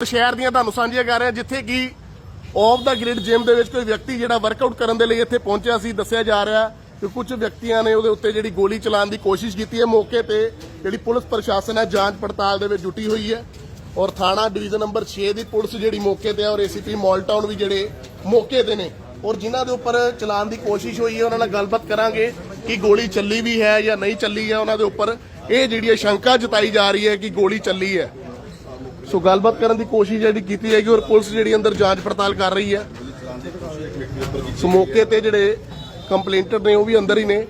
ਸ਼ਹਿਰ ਦੀਆਂ ਤੁਹਾਨੂੰ ਸਾਂਝੀਆਂ ਕਰ ਰਿਹਾ, ਜਿੱਥੇ ਕਿ ਆਫ ਦਾ ਗ੍ਰਿਡ ਜਿਮ ਦੇ ਵਿੱਚ ਕੋਈ ਵਿਅਕਤੀ ਜਿਹੜਾ ਵਰਕਆਊਟ ਕਰਨ ਦੇ ਲਈ ਇੱਥੇ ਪਹੁੰਚਿਆ ਸੀ, ਦੱਸਿਆ ਜਾ ਰਿਹਾ ਕਿ ਕੁਝ ਵਿਅਕਤੀਆਂ ਨੇ ਉਹਦੇ ਉੱਤੇ ਜਿਹੜੀ ਗੋਲੀ ਚਲਾਉਣ ਦੀ ਕੋਸ਼ਿਸ਼ ਕੀਤੀ ਹੈ। ਮੌਕੇ ਤੇ ਜਿਹੜੀ ਪੁਲਿਸ ਪ੍ਰਸ਼ਾਸਨ ਹੈ, ਜਾਂਚ ਪੜਤਾਲ ਦੇ ਵਿੱਚ ਜੁਟੀ ਹੋਈ ਹੈ ਔਰ ਥਾਣਾ ਡਿਵੀਜ਼ਨ ਨੰਬਰ 6 ਦੀ ਪੁਲਿਸ ਜਿਹੜੀ ਮੌਕੇ ਤੇ ਹੈ ਔਰ ਏਸੀਪੀ ਮਾਲਟਾਊਨ ਵੀ ਜਿਹੜੇ ਮੌਕੇ ਤੇ ਨੇ ਔਰ ਜਿਨ੍ਹਾਂ ਦੇ ਉੱਪਰ ਚਲਾਉਣ ਦੀ ਕੋਸ਼ਿਸ਼ ਹੋਈ ਹੈ, ਉਹਨਾਂ ਨਾਲ ਗੱਲਬਾਤ ਕਰਾਂਗੇ ਕਿ ਗੋਲੀ ਚੱਲੀ ਵੀ ਹੈ ਜਾਂ ਨਹੀਂ ਚੱਲੀ ਹੈ। ਉਹਨਾਂ ਦੇ ਉੱਪਰ ਇਹ ਜਿਹੜੀ ਸ਼ੰਕਾ ਜਤਾਈ ਜਾ ਰਹੀ ਹੈ ਕਿ ਗੋਲੀ ਚੱਲੀ ਹੈ। ਸੋ ਗੱਲਬਾਤ ਕਰਨ ਦੀ ਕੋਸ਼ਿਸ਼ ਜਿਹੜੀ ਕੀਤੀ ਜਾਏਗੀ ਔਰ ਪੁਲਿਸ ਜਿਹੜੀ ਅੰਦਰ ਜਾਂਚ ਪੜਤਾਲ ਕਰ ਰਹੀ ਹੈ। ਸੋ ਮੌਕੇ ਤੇ ਜਿਹੜੇ ਕੰਪਲੇਂਟਰ ਨੇ ਉਹ ਵੀ ਅੰਦਰ ਹੀ ਨੇ।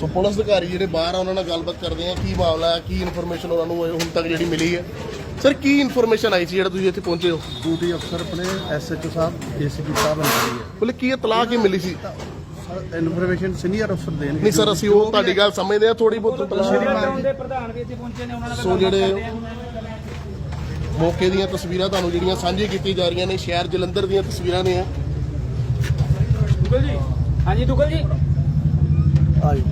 ਸੋ ਪੁਲਿਸ ਅਧਿਕਾਰੀ ਜਿਹੜੇ ਬਾਹਰ ਆ ਉਹਨਾਂ ਨਾਲ ਗੱਲਬਾਤ ਕਰਦੇ ਆ ਕੀ ਮਾਮਲਾ ਹੈ ਕੀ ਇਨਫੋਰਮੇਸ਼ਨ ਉਹਨਾਂ ਨੂੰ ਹੁਣ ਤੱਕ ਜਿਹੜੀ ਮਿਲੀ ਹੈ। ਸਰ ਕੀ ਇਨਫੋਰਮੇਸ਼ਨ ਆਈ ਸੀ ਜਿਹੜਾ ਤੁਸੀਂ ਇੱਥੇ ਪਹੁੰਚੇ ਹੋ? ਡਿਊਟੀ ਅਫਸਰ ਆਪਣੇ ਐਸਐਚਓ ਸਾਹਿਬ ਏਸੀਪੀ ਸਾਹਿਬ ਨੇ ਦਿੱਤੀ ਹੈ। ਬੋਲੇ ਕੀ ਇਤਲਾਹ ਕੀ ਮਿਲੀ ਸੀ? ਸਰ ਇਨਫੋਰਮੇਸ਼ਨ ਸੀਨੀਅਰ ਅਫਸਰ ਦੇਣਗੇ। ਨਹੀਂ ਸਰ ਅਸੀਂ ਉਹ ਤੁਹਾਡੀ ਗੱਲ ਸਮਝਦੇ ਆ ਥੋੜੀ ਬਹੁਤ ਮਾਨ ਦੇ ਪ੍ਰਧਾਨ ਵੀ ਇੱਥੇ ਪਹੁੰਚੇ ਨੇ ਉਹਨਾਂ ਨਾਲ ਸੋ ਜਿਹੜੇ ਮੌਕੇ ਦੀਆਂ ਤਸਵੀਰਾਂ ਤੁਹਾਨੂੰ ਜਿਹੜੀਆਂ ਸਾਂਝੀਆਂ ਕੀਤੀਆਂ ਜਾ ਰਹੀਆਂ ਨੇ ਸ਼ਹਿਰ ਜਲੰਧਰ ਦੀਆਂ ਤਸਵੀਰਾਂ ਨੇ। ਆ ਦੁਗਲ ਜੀ? ਹਾਂਜੀ ਦੁਗਲ ਜੀ? ਆਈ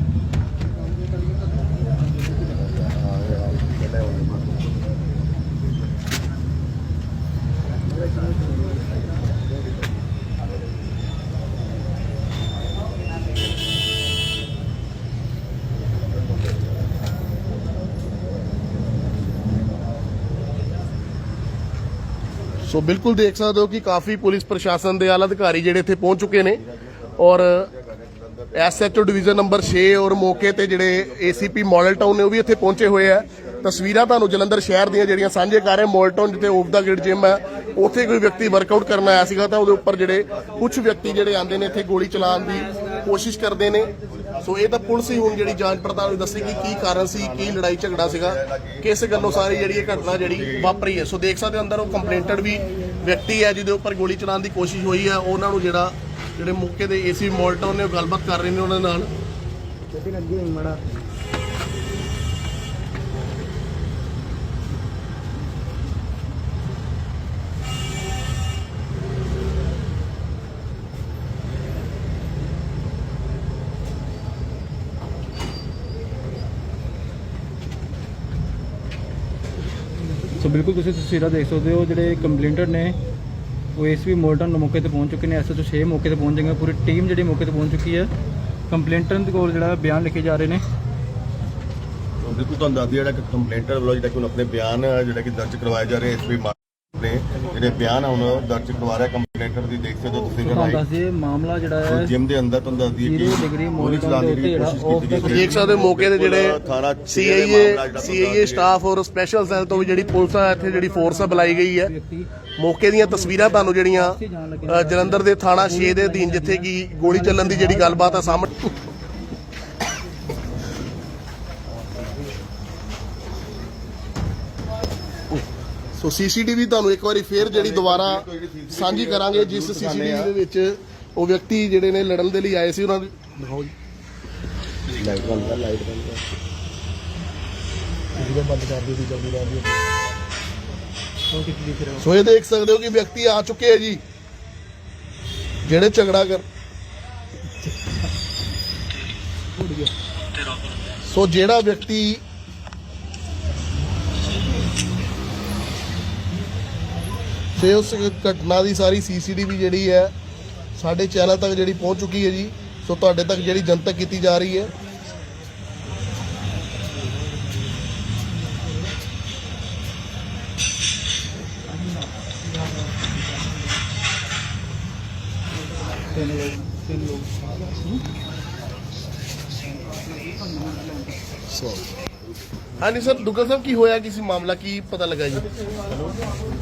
ਸੋ ਬਿਲਕੁਲ ਦੇਖ ਸਕਦੇ ਹੋ ਕਿ ਕਾਫੀ ਪੁਲਿਸ ਪ੍ਰਸ਼ਾਸਨ ਦੇ ਆਲਾ ਅਧਿਕਾਰੀ ਜਿਹੜੇ ਇੱਥੇ ਪਹੁੰਚ ਚੁੱਕੇ ਨੇ ਔਰ ਐਸਐਚਓ ਡਿਵੀਜ਼ਨ ਨੰਬਰ 6 ਔਰ ਮੌਕੇ ਤੇ ਜਿਹੜੇ ਏਸੀਪੀ ਮਾਡਲ ਟਾਊਨ ਨੇ ਉਹ ਵੀ ਇੱਥੇ ਪਹੁੰਚੇ ਹੋਏ ਆ। ਤਸਵੀਰਾਂ ਤੁਹਾਨੂੰ ਜਲੰਧਰ ਸ਼ਹਿਰ ਦੀਆਂ ਜਿਹੜੀਆਂ ਸਾਂਝੇ ਕਰ ਰਹੇ ਮਾਡਲ ਟਾਊਨ ਜਿੱਥੇ ਓਫ ਦਾ ਗ੍ਰਿਡ ਜਿਮ ਹੈ ਉੱਥੇ ਕੋਈ ਵਿਅਕਤੀ ਵਰਕਆਊਟ ਕਰਨ ਆਇਆ ਸੀਗਾ ਤਾਂ ਉਹਦੇ ਉੱਪਰ ਜਿਹੜੇ ਕੁਝ ਵਿਅਕਤੀ ਜਿਹੜੇ ਆਉਂਦੇ ਨੇ ਇੱਥੇ ਗੋਲੀ ਚਲਾਉਣ ਦੀ ਕੋਸ਼ਿਸ਼ ਕਰਦੇ ਨੇ। ਸੋ ਇਹ ਤਾਂ ਪੁਲਿਸ ਹੀ ਹੁਣ ਜਿਹੜੀ ਜਾਂਚ ਪੜਤਾਲ ਨੂੰ ਦੱਸੇਗੀ ਕੀ ਕਾਰਨ ਸੀ, ਕੀ ਲੜਾਈ ਝਗੜਾ ਸੀਗਾ, ਕਿਸ ਗੱਲੋਂ ਸਾਰੀ ਜਿਹੜੀ ਇਹ ਘਟਨਾ ਜਿਹੜੀ ਵਾਪਰੀ ਹੈ। ਸੋ ਦੇਖ ਸਕਦੇ ਹੋ ਅੰਦਰ ਉਹ ਕੰਪਲੇਂਟਡ ਵੀ ਵਿਅਕਤੀ ਹੈ ਜਿਹਦੇ ਉੱਪਰ ਗੋਲੀ ਚਲਾਉਣ ਦੀ ਕੋਸ਼ਿਸ਼ ਹੋਈ ਹੈ। ਉਹਨਾਂ ਨੂੰ ਜਿਹੜਾ, ਜਿਹੜੇ ਮੌਕੇ ਦੇ ਏਸੀ ਮੋਲਟਨ ਨੇ ਉਹ ਗੱਲਬਾਤ ਕਰ ਰਹੇ ਨੇ ਉਹਨਾਂ ਨਾਲ। ਸੋ ਬਿਲਕੁਲ ਤੁਸੀਂ ਤਸਵੀਰਾਂ ਦੇਖ ਸਕਦੇ ਹੋ, ਜਿਹੜੇ ਕੰਪਲੇਂਟਰ ਨੇ, ਉਹ ਏਸਵੀ ਮੋਲਟਨ ਮੌਕੇ ਤੇ ਪਹੁੰਚ ਚੁੱਕੇ ਨੇ ਐਸਐਚਓ 6 ਮੌਕੇ ਤੇ ਪਹੁੰਚ ਜਾਏਗਾ ਪੂਰੀ ਟੀਮ ਜਿਹੜੀ ਮੌਕੇ ਤੇ ਪਹੁੰਚ ਚੁੱਕੀ ਹੈ। ਕੰਪਲੇਂਟਰ ਦੇ ਕੋਲ ਜਿਹੜਾ ਬਿਆਨ ਲਿਖੇ ਜਾ ਰਹੇ ਨੇ। ਬਿਲਕੁਲ ਤੁਹਾਨੂੰ ਦੱਸ ਦਈਏ ਜਿਹੜਾ ਕੰਪਲੇਂਟਰ ਵੱਲੋਂ ਜਿਹੜਾ ਕਿ ਹੁਣ ਆਪਣੇ ਬਿਆਨ, ਜਿਹੜਾ ਕਿ ਦਰਜ ਕਰਵਾਇਆ ਜਾ ਰਿਹਾ ਐਸਪੀ ਨੇ। ਜਿਹੜੇ ਬਿਆਨ ਹੁਣ ਦਰਜ ਕਰਵਾ ਰਿਹਾ ਕੰਪਲੇਂਟਰ ਦੀ ਦੇਖ ਸਕਦੇ ਹੋ ਤੁਸੀਂ ਤੁਹਾਨੂੰ ਜਨਾਈ ਦੱਸ ਦਈਏ ਮਾਮਲਾ ਜਿਹੜਾ ਹੈ ਜਿਮ ਦੇ ਅੰਦਰ ਤੁਹਾਨੂੰ ਦੱਸ ਦਈਏ ਕਿ ਗੋਲੀ ਮੋਲਟਨ ਚਲਾਉਣ ਦੀ ਦੇ ਉੱਤੇ ਕੋਸ਼ਿਸ਼ ਜਿਹੜਾ ਕੀਤੀ ਗਈ ਦੇਖ ਸਕਦੇ ਹੋ ਮੌਕੇ ਦੇ ਜਿਹੜੇ ਥਾਣਾ ਸੀਆਈਏ ਸੀਆਈਏ ਸਟਾਫ ਔਰ ਸਪੈਸ਼ਲ ਸੈੱਲ ਤੋਂ ਵੀ ਜਿਹੜੀ ਪੁਲਿਸ ਆ ਇੱਥੇ ਜਿਹੜੀ ਫੋਰਸ ਆ ਬੁਲਾਈ ਗਈ ਹੈ। ਵਿਅਕਤੀ ਮੌਕੇ ਦੀਆਂ ਤਸਵੀਰਾਂ ਤੁਹਾਨੂੰ ਜਿਹੜੀਆਂ ਅ, ਜਲੰਧਰ ਦੇ ਥਾਣਾ 6 ਦੇ ਅਧੀਨ ਜਿੱਥੇ ਕਿ ਗੋਲੀ ਚੱਲਣ ਦੀ ਜਿਹੜੀ ਗੱਲਬਾਤ ਆ ਸਾਹਮਣੇ। ਸੋ ਸੀਸੀਟੀਵੀ ਤੁਹਾਨੂੰ ਇੱਕ ਵਾਰੀ ਫੇਰ ਜਿਹੜੀ ਦੁਬਾਰਾ ਸਾਂਝੀ ਕਰਾਂਗੇ ਜਿਸ ਸੀਸੀਟੀਵੀ ਦੇ ਵਿੱਚ ਉਹ ਵਿਅਕਤੀ ਜਿਹੜੇ ਨੇ ਲੜਨ ਦੇ ਲਈ ਆਏ ਸੀ ਉਹਨਾਂ ਦੀ ਦਿਖਾਓ ਜੀ। ਲਾਈਟ ਬੰਦ ਕਰ ਲਾਈਟ ਬੰਦ ਕਰ। ਸੋ ਇਹ ਦੇਖ ਸਕਦੇ ਹੋ ਕਿ ਵਿਅਕਤੀ ਆ ਚੁੱਕੇ ਹੈ ਜੀ। ਜਿਹੜੇ ਝਗੜਾ ਕਰ ਸੋ ਜਿਹੜਾ ਵਿਅਕਤੀ ਤੇ ਉਸ ਘਟਨਾ ਦੀ ਸਾਰੀ ਸੀਸੀਟੀਵੀ ਜਿਹੜੀ ਹੈ, ਸਾਡੇ ਚੈਨਲ ਤੱਕ ਜਿਹੜੀ ਪਹੁੰਚ ਚੁੱਕੀ ਹੈ ਜੀ, ਸੋ ਤੁਹਾਡੇ ਤੱਕ ਜਿਹੜੀ ਜਨਤਕ ਕੀਤੀ ਜਾ ਰਹੀ ਹੈ। ਸੋ ਹਾਂਜੀ ਸਰ ਦੁੱਗਾ ਸਾਹਿਬ ਕੀ ਹੋਇਆ? ਕਿਸੇ ਮਾਮਲਾ ਕੀ ਪਤਾ ਲੱਗਾ ਜੀ?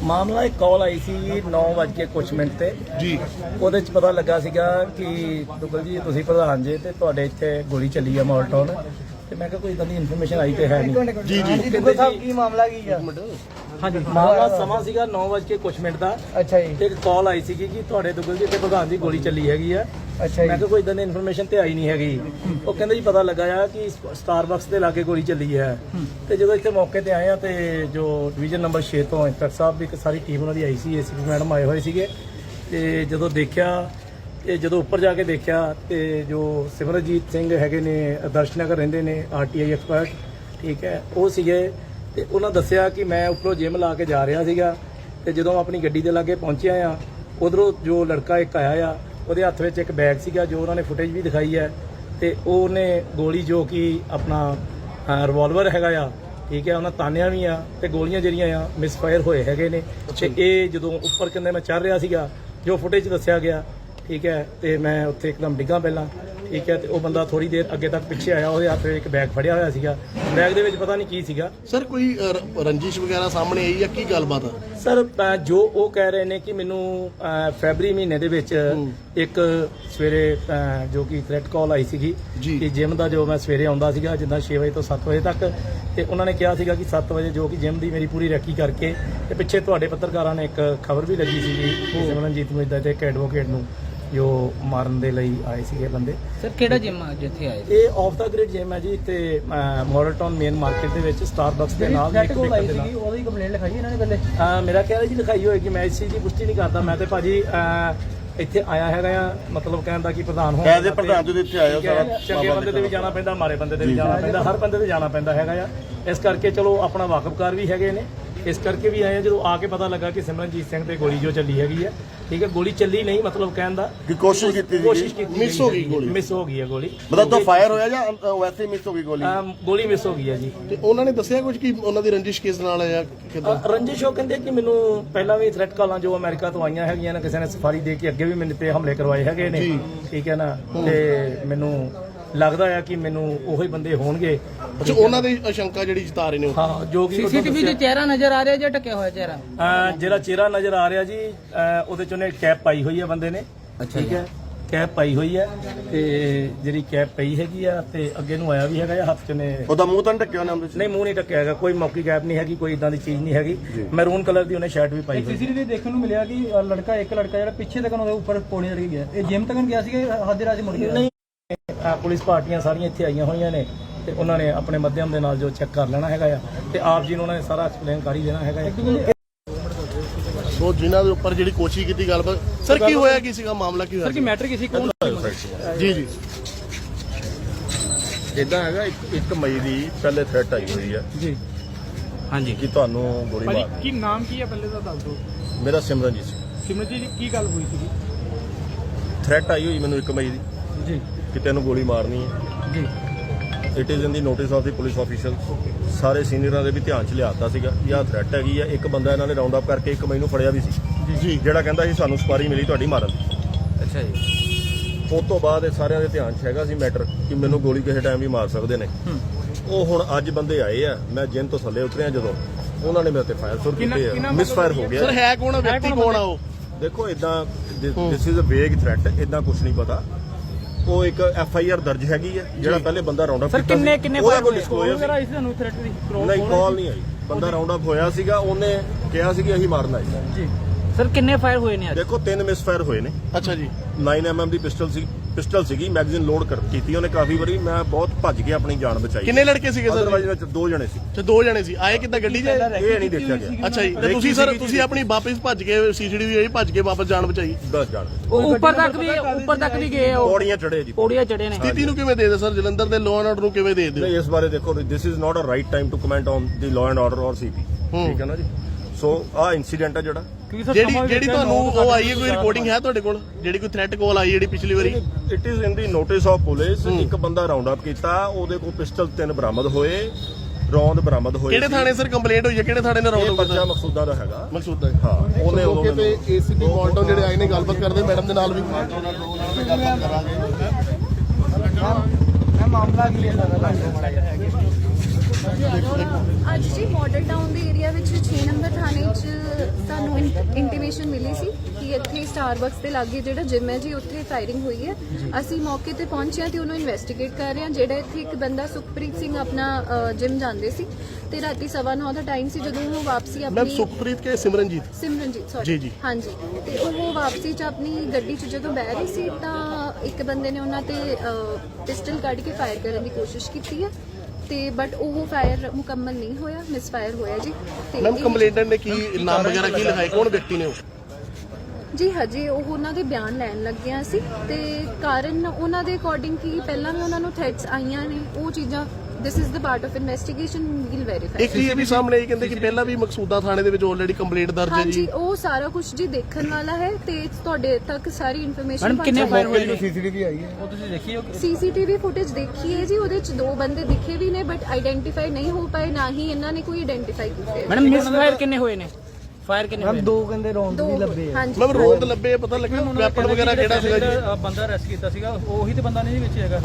ਮਾਮਲਾ ਇੱਕ ਕਾਲ ਆਈ ਸੀ 9:00 ਕੁਝ ਮਿੰਟ ਤੇ। ਜੀ। ਉਹਦੇ ਚ ਪਤਾ ਲੱਗਾ ਸੀਗਾ ਕਿ ਦੁਗਲ ਜੀ ਤੁਸੀਂ ਪ੍ਰਧਾਨ ਜੇ ਤੇ ਤੁਹਾਡੇ ਇੱਥੇ ਗੋਲੀ ਚੱਲੀ ਆ ਮਾਲਟਾਊਨ ਤੇ ਮੈਂ ਕਿਹਾ ਕੋਈ ਇਦਾਂ ਦੀ ਇਨਫੋਰਮੇਸ਼ਨ ਆਈ ਤੇ ਹੈ ਨਹੀਂ। ਜੀ ਜੀ। ਦੁਗਲ ਸਾਹਿਬ ਕੀ ਮਾਮਲਾ ਕੀ ਆ? ਹਾਂਜੀ ਮਾਮਲਾ ਸਮਾਂ ਸੀਗਾ 9:00 ਕੁਝ ਮਿੰਟ ਦਾ। ਅੱਛਾ ਜੀ। ਤੇ ਇੱਕ ਕਾਲ ਆਈ ਸੀਗੀ ਕਿ ਤੁਹਾਡੇ ਦੁਗਲ ਜੀ ਇੱਥੇ ਪ੍ਰਧਾਨ ਦੀ ਗੋਲੀ ਚੱਲੀ ਹੈਗੀ ਆ। ਅੱਛਾ ਮੈਂ ਕਿਹਾ ਕੋਈ ਇਦਾਂ ਦੀ ਇਨਫੋਰਮੇਸ਼ਨ ਤੇ ਆਈ ਨਹੀਂ ਹੈਗੀ। ਉਹ ਕਹਿੰਦੇ ਜੀ ਪਤਾ ਲੱਗਾ ਆ ਕਿ ਸਟਾਰਬਕਸ ਦੇ ਲਾਗੇ ਗੋਲੀ ਚੱਲੀ ਹੈ। ਤੇ ਜਦੋਂ ਇੱਥੇ ਮੌਕੇ ਤੇ ਆਏ ਆ ਤੇ ਜੋ ਡਿਵੀਜ਼ਨ ਨੰਬਰ 6 ਤੋਂ ਇੰਸਪੈਕਟਰ ਸਾਹਿਬ ਦੀ ਇੱਕ ਸਾਰੀ ਟੀਮ ਉਹਨਾਂ ਦੀ ਆਈ ਸੀ ਏਸੀਪੀ ਮੈਡਮ ਆਏ ਹੋਏ ਸੀਗੇ। ਤੇ ਜਦੋਂ ਦੇਖਿਆ ਤੇ ਜਦੋਂ ਉੱਪਰ ਜਾ ਕੇ ਦੇਖਿਆ ਤੇ ਜੋ ਸਿਮਰਜੀਤ ਸਿੰਘ ਹੈਗੇ ਨੇ ਆਦਰਸ਼ ਨਗਰ ਰਹਿੰਦੇ ਨੇ ਆਰਟੀਆਈ ਐਕਸਪਰਟ ਠੀਕ ਹੈ ਉਹ ਸੀਗੇ। ਤੇ ਉਹਨਾਂ ਦੱਸਿਆ ਕਿ ਮੈਂ ਉੱਪਰੋਂ ਜਿਮ ਲਾ ਕੇ ਜਾ ਰਿਹਾ ਸੀਗਾ। ਤੇ ਜਦੋਂ ਆਪਣੀ ਗੱਡੀ ਦੇ ਲਾਗੇ ਪਹੁੰਚਿਆ ਆ ਉਧਰੋਂ ਜੋ ਲੜਕਾ ਇੱਕ ਆਇਆ ਆ ਉਹਦੇ ਹੱਥ ਵਿੱਚ ਇੱਕ ਬੈਗ ਸੀਗਾ ਜੋ ਉਹਨਾਂ ਨੇ ਫੁਟੇਜ ਵੀ ਦਿਖਾਈ ਹੈ ਤੇ ਉਹਨੇ ਗੋਲੀ ਜੋ ਕਿ ਆਪਣਾ ਰਿਵਾਲਵਰ ਹੈਗਾ ਆ ਠੀਕ ਹੈ ਉਹਨਾਂ ਤਾਨਿਆ ਵੀ ਆ ਤੇ ਗੋਲੀਆਂ ਜਿਹੜੀਆਂ ਆ ਮਿਸਫਾਇਰ ਹੋਏ ਹੈਗੇ ਨੇ। ਤੇ ਇਹ ਜਦੋਂ ਉੱਪਰ ਕਹਿੰਦੇ ਮੈਂ ਚੜ ਰਿਹਾ ਸੀਗਾ ਜੋ ਫੁਟੇਜ ਦੱਸਿਆ ਗਿਆ ਠੀਕ ਹੈ ਤੇ ਮੈਂ ਉੱਥੇ ਇੱਕਦਮ ਡਿੱਗਾ ਪਹਿਲਾਂ। ਠੀਕ ਹੈ ਤੇ ਉਹ ਬੰਦਾ ਥੋੜੀ ਦੇਰ ਅੱਗੇ ਤੱਕ ਪਿੱਛੇ ਆਇਆ ਉਹਦੇ ਹੱਥ ਵਿੱਚ ਇੱਕ ਬੈਗ ਫੜਿਆ ਹੋਇਆ ਸੀਗਾ। ਬੈਗ ਦੇ ਵਿੱਚ ਪਤਾ ਨਹੀਂ ਕੀ ਸੀਗਾ। ਸਰ ਕੋਈ ਅ, ਰ- ਰੰਜਿਸ਼ ਵਗੈਰਾ ਸਾਹਮਣੇ ਆਈ ਹੈ ਕੀ ਗੱਲਬਾਤ ਆ? ਸਰ ਅ, ਜੋ ਉਹ ਕਹਿ ਰਹੇ ਨੇ ਕਿ ਮੈਨੂੰ ਅ, ਫੈਬਰੀ ਮਹੀਨੇ ਦੇ ਵਿੱਚ ਇੱਕ ਸਵੇਰੇ ਅ, ਜੋ ਕਿ ਥ੍ਰੈਟ ਕਾਲ ਆਈ ਸੀਗੀ ਜੀ। ਕਿ ਜਿਮ ਦਾ ਜੋ ਮੈਂ ਸਵੇਰੇ ਆਉਂਦਾ ਸੀਗਾ ਜਿੱਦਾਂ 6 ਵਜੇ ਤੋਂ 7 ਵਜੇ ਤੱਕ ਤੇ ਉਹਨਾਂ ਨੇ ਕਿਹਾ ਸੀਗਾ ਕਿ 7 ਵਜੇ ਜੋ ਕਿ ਜਿਮ ਦੀ ਮੇਰੀ ਪੂਰੀ ਰੈਕੀ ਕਰਕੇ ਤੇ ਪਿੱਛੇ ਤੁਹਾਡੇ ਪੱਤਰਕਾਰਾਂ ਨੇ ਇੱਕ ਖਬਰ ਵੀ ਲੱਗੀ ਸੀਗੀ ਸਿਮਰਨਜੀਤ ਇਦਾਂ ਤੇ ਇੱਕ ਐਡਵੋਕੇਟ ਨੂੰ। ਜੋ ਮਾਰਨ ਦੇ ਲਈ ਆਏ ਸੀਗੇ ਬੰਦੇ। ਸਰ ਕਿਹੜਾ ਜਿਮ ਆ ਜਿੱਥੇ ਆਏ ਇਹ ਆਫ ਦਾ ਗ੍ਰਿਡ ਜਿਮ ਹੈ ਜੀ ਤੇ ਮੋਰਟਨ ਮੇਨ ਮਾਰਕੀਟ ਦੇ ਵਿੱਚ ਸਟਾਰਬਕਸ ਦੇ ਨਾਲ ਆਈ ਦੇ ਨਾਲ। ਸੀਗੀ ਉਹਦੀ ਕੰਪਲੇਂਟ ਲਿਖਾਈ ਇਹਨਾਂ ਨੇ ਪਹਿਲੇ? ਅਹ ਮੇਰਾ ਖਿਆਲ ਹੈ ਜੀ ਲਿਖਾਈ ਹੋਏਗੀ ਮੈਂ ਇਸ ਚੀਜ਼ ਦੀ ਪੁਸ਼ਟੀ ਨਹੀਂ ਕਰਦਾ ਮੈਂ ਤੇ ਭਾਜੀ ਅਹ ਇੱਥੇ ਆਇਆ ਹੈਗਾ ਆ ਮਤਲਬ ਕਹਿਣ ਦਾ ਕਿ ਪ੍ਰਧਾਨ ਹੋਣ As a ਪ੍ਰਧਾਨ ਤੁਸੀਂ ਇੱਥੇ ਆਏ ਹੋ, ਠੀਕ ਹੈ, ਸਾਰਾ ਚੰਗੇ ਮਾਮਲਾ ਬੰਦੇ ਤੇ ਵੀ ਜਾਣਾ ਪੈਂਦਾ ਮਾਰੇ ਬੰਦੇ ਤੇ ਵੀ ਜਾਣਾ ਪੈਂਦਾ ਹਰ ਬੰਦੇ ਤੇ ਜਾਣਾ ਪੈਂਦਾ ਹੈਗਾ ਆ। ਇਸ ਕਰਕੇ ਚਲੋ ਆਪਣਾ ਵਾਕਫਕਾਰ ਵੀ ਹੈਗੇ ਨੇ। ਇਸ ਕਰਕੇ ਵੀ ਆਏ ਆ ਜਦੋਂ ਆ ਕੇ ਪਤਾ ਲੱਗਾ ਕਿ ਸਿਮਰਨਜੀਤ ਸਿੰਘ ਤੇ ਗੋਲੀ ਜੋ ਚੱਲੀ ਹੈਗੀ ਹੈ ਠੀਕ ਹੈ ਗੋਲੀ ਚੱਲੀ ਨਹੀਂ ਮਤਲਬ ਕਹਿਣ ਦਾ ਕਿ ਕੋਸ਼ਿਸ਼ ਕੀਤੀ ਸੀ ਕੋਸ਼ਿਸ਼ ਕੀਤੀ Miss ਹੋ ਗਈ ਗੋਲੀ। ਮਿਸ ਹੋ ਗਈ ਹੈ ਗੋਲੀ। ਮਤਲਬ ਤਾਂ ਫਾਇਰ ਹੋਇਆ ਜਾਂ ਅ, ਵੈਸੇ ਮਿਸ ਹੋ ਗਈ ਗੋਲੀ? ਅਮ, ਗੋਲੀ ਮਿਸ ਹੋ ਗਈ ਹੈ ਜੀ। ਤੇ ਉਹਨਾਂ ਨੇ ਦੱਸਿਆ ਕੁਝ ਕਿ ਉਹਨਾਂ ਦੀ ਰੰਜਿਸ਼ ਕਿਸ ਨਾਲ ਹੈ ਜਾਂ ਕਿਦਾਂ? ਅ, ਰੰਜਿਸ਼ ਉਹ ਕਹਿੰਦੇ ਕਿ ਮੈਨੂੰ ਪਹਿਲਾਂ ਵੀ ਥ੍ਰੈਟ ਕਾਲਾਂ ਜੋ ਅਮਰੀਕਾ ਤੋਂ ਆਈਆਂ ਹੈਗੀਆਂ ਨੇ ਕਿਸੇ ਨੇ ਸਫਾਰੀ ਦੇ ਕੇ ਅੱਗੇ ਵੀ ਮੈਨੂੰ ਤੇ ਹਮਲੇ ਕਰਵਾਏ ਹੈਗੇ ਨੇ। ਠੀਕ ਹੈ ਨਾ? ਤੇ ਮੈਨੂੰ ਲੱਗਦਾ ਆ ਕਿ ਮੈਨੂੰ ਉਹੀ ਬੰਦੇ ਹੋਣਗੇ। ਅੱਛਾ ਉਹਨਾਂ ਦੀ ਅਸ਼ੰਕਾ ਜਿਹੜੀ ਜਤਾ ਰਹੇ ਨੇ ਉਹ। ਹਾਂ ਜੋ ਕਿ ਸੀਸੀਟੀਵੀ 'ਚ ਚਿਹਰਾ ਨਜ਼ਰ ਆ ਰਿਹਾ ਜਾਂ ਟਕਿਆ ਹੋਇਆ ਚਿਹਰਾ? ਅ, ਜਿਹੜਾ ਚਿਹਰਾ ਨਜ਼ਰ ਆ ਰਿਹਾ ਜੀ ਉਹਦੇ ਚ ਉਹਨੇ ਕੈਪ ਪਾਈ ਹੋਈ ਹੈ ਬੰਦੇ ਨੇ। ਠੀਕ ਹੈ? ਕੈਪ ਪਾਈ ਹੋਈ ਹੈ ਤੇ ਜਿਹੜੀ ਕੈਪ ਪਈ ਹੈਗੀ ਆ ਤੇ ਅੱਗੇ ਨੂੰ ਆਇਆ ਵੀ ਹੈਗਾ ਆ ਹੱਥ ਚ ਨੇ ਉਹਦਾ ਮੂੰਹ ਤਾਂ ਨੀ ਢੱਕਿਆ ਉਹਨੇ ਉਹਦੇ ਚ? ਨਹੀਂ ਮੂੰਹ ਨਹੀਂ ਟੱਕਿਆ ਹੈਗਾ ਕੋਈ ਮੌਕੀ ਕੈਪ ਨਹੀਂ ਹੈਗੀ ਕੋਈ ਇਦਾਂ ਦੀ ਚੀਜ਼ ਨਹੀਂ ਹੈਗੀ। ਮੈਰੂਨ ਕਲਰ ਦੀ ਉਹਨੇ ਸ਼ਰਟ ਵੀ ਪਾਈ ਹੋਈ ਹੈ ਸੀਸੀਟੀਵੀ ਦੇਖਣ ਨੂੰ ਮਿਲਿਆ ਕਿ ਅ, ਲੜਕਾ ਇੱਕ ਲੜਕਾ ਜਿਹੜਾ ਪਿੱਛੇ ਤੱਕ ਉਹਦੇ ਉੱਪਰ ਪੌੜੀ ਚੜ ਕੇ ਗਿਆ ਇਹ ਜਿਮ ਤੱਕ ਗਿਆ ਸੀਗਾ ਹੱਦੇ ਰਾਜ ਮੁੜ ਗਿਆ? ਨਹੀਂ ਅਹ ਪੁਲਿਸ ਪਾਰਟੀਆਂ ਸਾਰੀਆਂ ਇੱਥੇ ਆਈਆਂ ਹੋਈਆਂ ਨੇ ਤੇ ਉਹਨਾਂ ਨੇ ਆਪਣੇ ਮਾਧਿਅਮ ਦੇ ਨਾਲ ਜੋ ਚੈੱਕ ਕਰ ਲੈਣਾ ਹੈਗਾ ਆ ਤੇ ਆਪ ਜੀ ਨੂੰ ਉਹਨਾਂ ਨੇ ਸਾਰਾ ਐਕਸਪਲੇਨ ਕਰ ਹੀ ਦੇਣਾ ਹੈਗਾ ਆ। ਸੋ ਜਿਨ੍ਹਾਂ ਦੇ ਉੱਪਰ ਜਿਹੜੀ ਕੋਸ਼ਿਸ਼ ਕੀਤੀ ਗੱਲਬਾਤ ਸਰ ਕੀ ਹੋਇਆ ਕੀ ਸੀਗਾ ਮਾਮਲਾ ਕੀ ਸਰ ਹੋਇਆ ਕੀ ਮੈਟਰ ਕਿਸੇ ਕੌਣ ਜੀ ਜੀ। ਇਦਾਂ ਹੈਗਾ ਇੱਕ ਇੱਕ ਮਈ ਦੀ ਪਹਿਲੇ ਥ੍ਰੈਟ ਆਈ ਹੋਈ ਹੈ ਜੀ। ਹਾਂਜੀ। ਕਿ ਤੁਹਾਨੂੰ ਗੋਲੀ ਮਾਰ ਕੀ ਨਾਮ ਕੀ ਹੈ ਪਹਿਲੇ ਦਾ ਦੱਸ ਦਿਓ। ਮੇਰਾ ਸਿਮਰਨਜੀਤ ਸਿੰਘ। ਜੀ ਕੀ ਗੱਲ ਹੋਈ ਸੀਗੀ? ਥ੍ਰੈਟ ਆਈ ਹੋਈ ਮੈਨੂੰ ਇੱਕ ਮਈ ਦੀ। ਜੀ। ਕਿ ਤੈਨੂੰ ਗੋਲੀ ਮਾਰਨੀ ਹੈ। ਜੀ। It is in the notice of the police official ਸਾਰੇ ਸੀਨੀਅਰਾਂ ਦੇ ਵੀ ਧਿਆਨ ਚ ਲਿਆਤਾ ਸੀਗਾ। ਕਿ ਆਹ ਥ੍ਰੈਟ ਹੈਗੀ ਆ। ਇੱਕ ਬੰਦਾ ਇਹਨਾਂ ਨੇ ਰਾਉਂਡ ਅਪ ਕਰਕੇ ਇੱਕ ਮਈ ਨੂੰ ਫੜਿਆ ਵੀ ਸੀ। ਜੀ। ਜਿਹੜਾ ਕਹਿੰਦਾ ਸੀ ਸਾਨੂੰ ਸਪਾਰੀ ਮਿਲੀ ਤੁਹਾਡੀ ਮਾਰਨ ਦੀ। ਅੱਛਾ ਜੀ। ਉਸ ਤੋਂ ਬਾਅਦ ਇਹ ਸਾਰਿਆਂ ਦੇ ਧਿਆਨ 'ਚ ਹੈਗਾ ਸੀ ਮੈਟਰ ਕਿ ਮੈਨੂੰ ਗੋਲੀ ਕਿਸੇ ਟਾਈਮ ਵੀ ਮਾਰ ਸਕਦੇ ਨੇ। ਉਹ ਹੁਣ ਅੱਜ ਬੰਦੇ ਆਏ ਆ। ਮੈਂ ਜਿੰਨ ਤੋਂ ਥੱਲੇ ਉਤਰਿਆ ਜਦੋਂ ਉਹਨਾਂ ਨੇ ਮੇਰੇ ਤੇ ਫਾਇਰ ਸੁਰ ਕੀਤੇ ਆ। ਮਿਸ ਫਾਇਰ ਹੋ ਸਰ ਗਿਆ ਹੈ ਕੌਣ ਆ? ਵਿਅਕਤੀ ਕੌਣ ਆ ਉਹ? ਦੇਖੋ ਇਦਾਂ ਦਿਸ ਇਜ਼ ਅ ਵੇਗ ਥ੍ਰੈਟ ਇਦਾਂ ਕੁਝ ਨਹੀਂ ਪਤਾ। ਉਹ ਇੱਕ ਐਫ ਆਈ ਆਰ ਦਰਜ ਹੈਗੀ ਹੈ ਜਿਹੜਾ ਪਹਿਲੇ ਬੰਦਾ ਰਾਉਂਡ ਅਪ ਕੀਤਾ ਕਿੰਨੇ- ਸੀ, ਕਿੰਨੇ ਉਹਦਾ ਕੋਈ ਹੋਏ? disclosure ਵਗੈਰਾ ਇਸ ਤੁਹਾਨੂੰ ਥ੍ਰੈਟ ਦੀ? ਨਹੀਂ ਕਾਲ ਨਹੀਂ ਆਈ। ਬੰਦਾ ਰਾਉਂਡ ਅਪ ਹੋਇਆ ਸੀਗਾ ਉਹਨੇ ਕਿਹਾ ਸੀ ਕਿ ਅਸੀਂ ਮਾਰਨਾ ਹੈ ਜੀ। ਸਰ ਕਿੰਨੇ ਫਾਇਰ ਹੋਏ ਨੇ ਅੱਜ? ਦੇਖੋ ਤਿੰਨ ਮਿਸ ਫਾਇਰ ਹੋਏ ਨੇ। ਅੱਛਾ ਜੀ। 9 mm ਦੀ ਪਿਸਟਲ ਸੀ। ਪਿਸਟਲ ਸੀਗੀ ਮੈਗਜ਼ੀਨ ਲੋਡ ਕਰ ਕੀਤੀ ਉਹਨੇ ਕਾਫੀ ਵਾਰੀ ਮੈਂ ਬਹੁਤ ਭੱਜ ਕੇ ਆਪਣੀ ਜਾਨ ਬਚਾਈ। ਕਿੰਨੇ ਲੜਕੇ ਸੀਗੇ ਸਰ? ਅਦਰਵਾਈਜ਼ ਵਿੱਚ ਦੋ ਜਣੇ ਸੀ। ਤੇ ਦੋ ਜਣੇ ਸੀ। ਆਏ ਕਿੱਦਾਂ ਗੱਡੀ 'ਚ? ਇਹ ਨਹੀਂ ਦੇਖਿਆ ਗਿਆ। ਅੱਛਾ ਜੀ ਤੇ ਤੁਸੀਂ ਸਰ ਤੁਸੀਂ ਆਪਣੀ ਵਾਪਸ ਭੱਜ ਕੇ ਸੀਸੀਟੀਵੀ ਹੋਈ ਭੱਜ ਕੇ ਵਾਪਸ ਜਾਨ ਬਚਾਈ? ਦਸ ਜਾਣ ਉਹ ਉੱਪਰ ਤੱਕ ਵੀ ਉੱਪਰ ਤੱਕ ਵੀ ਗਏ ਉਹ। ਪੌੜੀਆਂ ਚੜੇ ਜੀ। ਪੌੜੀਆਂ ਚੜੇ ਨੇ। ਸਥਿਤੀ ਨੂੰ ਕਿਵੇਂ ਦੇ ਦੇ ਸਰ? ਜਲੰਧਰ ਦੇ ਲੋਅ ਐਂਡ ਆਰਡਰ ਨੂੰ ਕਿਵੇਂ ਦੇ ਦਿਓ? ਨਹੀਂ ਇਸ ਬਾਰੇ ਦੇਖੋ this is not a right time to comment on the law and order ਔਰ ਸੀਪੀ ਠੀਕ ਹੈ ਨਾ ਜੀ? ਸੋ ਆ ਇਨਸੀਡੈਂਟ ਹੈ ਜਿਹੜਾ। ਕਿਉਂਕਿ ਸਰ ਜਿਹੜੀ ਜਿਹੜੀ ਤੁਹਾਨੂੰ ਉਹ ਆਈ ਹੈ ਕੋਈ ਰਿਕਾਰਡਿੰਗ ਹੈ ਤੁਹਾਡੇ ਕੋਲ? ਜਿਹੜੀ ਕੋਈ ਥ੍ਰੈਟ ਕਾਲ ਆਈ ਜਿਹੜੀ ਪਿਛਲੀ ਵਾਰੀ? It is in the notice of police ਇੱਕ ਬੰਦਾ ਰਾਉਂਡ ਅਪ ਕੀਤਾ ਉਹਦੇ ਕੋਲ ਪਿਸਟਲ ਤਿੰਨ ਬਰਾਮਦ ਹੋਏ ਰੌਂਦ ਬਰਾਮਦ ਹੋਏ ਕਿਹੜੇ। ਥਾਣੇ ਸਰ ਕੰਪਲੇਂਟ ਹੋਈ ਹੈ? ਕਿਹੜੇ ਥਾਣੇ ਨੇ ਇਹ ਰਾਉਂਡ ਪਰਚਾ ਮਕਸੂਦਾਂ ਦਾ ਹੈਗਾ। ਮਕਸੂਦ ਹੈ। ਉਹਨੇ ਮੌਕੇ ਉਹਨੇ ਤੇ ਏਸੀਪੀ ਮੌਲਟਨ ਜਿਹੜੇ ਆਏ ਨੇ ਗੱਲਬਾਤ ਕਰਦੇ ਮੈਡਮ ਦੇ ਨਾਲ ਵੀ ਅੱਜ ਜੀ ਮਾਡਲ ਟਾਊਨ ਦੇ ਏਰੀਆ ਵਿੱਚ 6 ਨੰਬਰ ਥਾਣੇ 'ਚ ਸਾਨੂੰ ਇੰਟੀਮੇਸ਼ਨ ਮਿਲੀ ਸੀ ਕਿ ਇੱਥੇ ਸਟਾਰਬਕਸ ਦੇ ਲਾਗੇ ਜਿਹੜਾ ਜਿਮ ਹੈ ਜੀ ਉੱਥੇ ਫਾਇਰਿੰਗ ਹੋਈ ਹੈ। ਅਸੀਂ ਮੌਕੇ ਤੇ ਪਹੁੰਚੇ ਹਾਂ ਤੇ ਉਹਨੂੰ ਇਨਵੈਸਟੀਗੇਟ ਕਰ ਰਹੇ ਹਾਂ। ਜਿਹੜਾ ਇੱਥੇ ਇੱਕ ਬੰਦਾ ਸੁਖਪ੍ਰੀਤ ਸਿੰਘ ਆਪਣਾ ਜਿਮ ਜਾਂਦੇ ਸੀ ਤੇ ਰਾਤੀ ਸਵਾ ਨੌ ਦਾ ਟਾਈਮ ਸੀ ਜਦੋਂ ਉਹ ਵਾਪਸੀ ਆਪਣੀ ਸੁਖਪ੍ਰੀਤ ਕੇ ਸਿਮਰਨਜੀਤ ਸਿਮਰਨਜੀਤ ਸੌਰੀ ਜੀ, ਜੀ। ਹਾਂਜੀ। ਤੇ ਉਹ ਵਾਪਸੀ 'ਚ ਆਪਣੀ ਗੱਡੀ 'ਚ ਜਦੋਂ ਬਹਿ ਰਹੀ ਸੀ ਤਾਂ ਇੱਕ ਬੰਦੇ ਨੇ ਉਹਨਾਂ ਤੇ ਪਿਸਟਲ ਕੱਢ ਕੇ ਫਾਇਰ ਕਰਨ ਦੀ ਕੋਸ਼ਿਸ਼ ਕੀਤੀ ਹੈ। ਤੇ ਬਟ ਉਹ ਫਾਇਰ ਮੁਕੰਮਲ ਨਹੀਂ ਹੋਇਆ ਮਿਸਫਾਇਰ ਹੋਇਆ ਜੀ। ਤੇ ਮੈਮ ਇਹ- ਕੰਪਲੇਂਟਰ ਨੇ ਕੀ ਨਾਮ ਵਗੈਰਾ ਕੀ ਲਿਖਾਇਆ? ਕੌਣ ਵਿਅਕਤੀ ਨੇ ਉਹ? ਜੀ ਹਜੇ ਉਹ ਉਹਨਾਂ ਦੇ ਬਿਆਨ ਲੈਣ ਲੱਗਿਆ ਸੀ ਤੇ ਕਾਰਨ ਉਹਨਾਂ ਦੇ ਅਕੋਰਡਿੰਗ ਕੀ ਪਹਿਲਾਂ ਵੀ ਉਹਨਾਂ ਨੂੰ ਥ੍ਰੈਟਸ ਆਈਆਂ ਨੇ ਉਹ ਚੀਜ਼ਾਂ this is the part of investigation will verify ਇੱਕ ਇਹ ਵੀ ਸਾਹਮਣੇ ਆਈ ਕਹਿੰਦੇ ਕਿ ਪਹਿਲਾਂ ਵੀ ਮਕਸੂਦਾ ਥਾਣੇ ਦੇ ਵਿੱਚ ਆਲਰੇਡੀ ਕੰਪਲੇਂਟ ਦਰਜ ਹੈ ਹਾਂਜੀ ਜੀ ਉਹ ਸਾਰਾ ਕੁਝ ਜੀ ਦੇਖਣ ਵਾਲਾ ਹੈ ਤੇ ਤੁਹਾਡੇ ਤੱਕ ਸਾਰੀ ਇਨਫੋਰਮੇਸ਼ਨ ਮੈਡਮ ਕਿੰਨੇ ਫਾਇਰ ਹੋਏ ਸੀਸੀਟੀਵੀ ਆਈ ਹੈ। ਉਹ ਤੁਸੀਂ ਦੇਖੀ ਹੋ? ਸੀਸੀਟੀਵੀ ਫੁਟੇਜ ਦੇਖੀ ਹੈ ਜੀ ਉਹਦੇ ਚ ਦੋ ਬੰਦੇ ਦਿਖੇ ਵੀ ਨੇ ਬਟ ਆਈਡੈਂਟੀਫਾਈ ਨਹੀਂ ਹੋ ਪਾਏ ਨਾ ਹੀ ਇਹਨਾਂ ਨੇ ਕੋਈ ਆਈਡੈਂਟੀਫਾਈ ਕੀਤੇ। ਮੈਡਮ ਮਿਸ ਫਾਇਰ ਕਿੰਨੇ ਹੋਏ ਨੇ? ਫਾਇਰ ਕਿੰਨੇ ਹੋਏ ਮੈਮ? ਦੋ ਕਹਿੰਦੇ ਰੌਂਦ ਵੀ ਲੱਭੇ ਆ। ਹਾਂਜੀ ਮੈਮ ਰੋਡ ਲੱਭੇ ਪਤਾ ਲੱਗਿਆ ਵੈਪਨ ਵਗੈਰਾ ਕਿਹੜਾ ਸੀਗਾ ਜੀ ਬੰਦਾ ਅਰੈਸਟ ਕੀਤਾ ਸੀਗਾ ਉਹੀ ਤੇ ਬੰਦਾ ਨਹੀਂ ਵਿੱਚ ਹੈਗਾ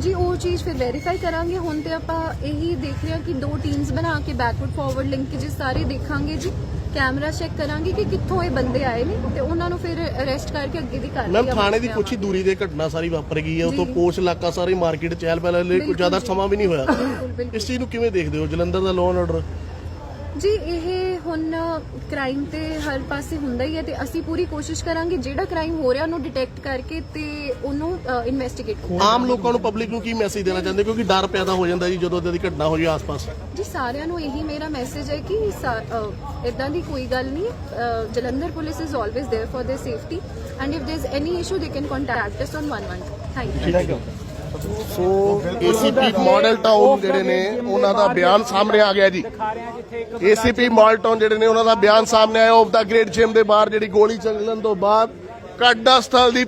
ਜੀ ਉਹ ਚੀਜ਼ ਫਿਰ ਵੈਰੀਫਾਈ ਕਰਾਂਗੇ। ਹੁਣ ਤੇ ਆਪਾਂ ਇਹੀ ਦੇਖ ਰਹੇ ਹਾਂ ਕਿ ਦੋ ਟੀਮਸ ਬਣਾ ਕੇ ਬੈਕਵਰਡ ਫਾਰਵਰਡ ਲਿੰਕੇजेस ਸਾਰੇ ਦੇਖਾਂਗੇ ਜੀ। ਕੈਮਰਾ ਚੈੱਕ ਕਰਾਂਗੇ ਕਿ ਕਿੱਥੋਂ ਇਹ ਬੰਦੇ ਆਏ ਨੇ ਤੇ ਉਹਨਾਂ ਨੂੰ ਫਿਰ ਅਰੈਸਟ ਕਰਕੇ ਅੱਗੇ ਦੀ ਕਾਰਵਾਈ ਮੈਮ ਥਾਣੇ ਦੀ ਕੁਛ ਹੀ ਦੂਰੀ ਦੇ ਘਟਨਾ ਸਾਰੀ ਵਾਪਰ ਗਈ ਹੈ ਉਤੋਂ ਜੀ। ਪੋਸ਼ ਇਲਾਕਾ ਸਾਰੀ ਮਾਰਕੀਟ ਚਹਿਲ ਪਹਿਲ ਲਈ ਕੋਈ ਬਿਲਕੁਲ ਜ਼ਿਆਦਾ। ਸਮਾਂ ਵੀ ਨਹੀਂ ਹੋਇਆ। ਬਿਲਕੁਲ ਬਿਲਕੁਲ। ਇਸ ਚੀਜ਼ ਨੂੰ ਕਿਵੇਂ ਦੇਖਦੇ ਹੋ? ਜਲੰਧਰ ਦਾ ਲਾਅ ਆਰਡਰ ਜੀ ਇਹ ਹੁਣ ਕ੍ਰਾਈਮ ਤੇ ਹਰ ਪਾਸੇ ਹੁੰਦਾ ਹੀ ਹੈ ਤੇ ਅਸੀਂ ਪੂਰੀ ਕੋਸ਼ਿਸ਼ ਕਰਾਂਗੇ ਜਿਹੜਾ ਕ੍ਰਾਈਮ ਹੋ ਰਿਹਾ ਉਹਨੂੰ ਡਿਟੈਕਟ ਕਰਕੇ ਤੇ ਉਹਨੂੰ ਇਨਵੈਸਟੀਗੇਟ ਆਮ ਲੋਕਾਂ ਨੂੰ ਪਬਲਿਕ ਨੂੰ ਕੀ ਮੈਸੇਜ ਦੇਣਾ ਚਾਹੁੰਦੇ? ਕਿਉਂਕਿ ਡਰ ਪੈਦਾ ਹੋ ਜਾਂਦਾ ਜੀ ਜਦੋਂ ਇਦਾਂ ਦੀ ਘਟਨਾ ਹੋਈ ਆਸ-ਪਾਸ। ਜੀ ਸਾਰਿਆਂ ਨੂੰ ਇਹੀ ਮੇਰਾ ਮੈਸੇਜ ਹੈ ਕਿ ਇਦਾਂ ਦੀ ਕੋਈ ਗੱਲ ਨਹੀਂ Jalandhar police is always there for their safety and if there is any issue they can contact us on 112 thank you so ACP Model Town ਜਿਹੜੇ ਨੇ, ਉਹਨਾਂ ਦਾ ਬਿਆਨ ਸਾਹਮਣੇ ਆ ਗਿਆ ਜੀ। ਦਿਖਾ ਰਹੇ ਆ ਜਿੱਥੇ ਏਸੀਪੀ ਮਾਡਲ ਟਾਊਨ ਜਿਹੜੇ ਨੇ, ਉਹਨਾਂ ਦਾ ਬਿਆਨ ਸਾਹਮਣੇ ਆਇਆ। ਆਫ ਦਾ ਗ੍ਰੇਟ ਜਿਮ ਦੇ ਬਾਹਰ, ਜਿਹੜੀ ਗੋਲੀ ਚੱਲਣ ਤੋਂ ਬਾਅਦ ਕੱਡਾ ਸਥਲ ਦੀ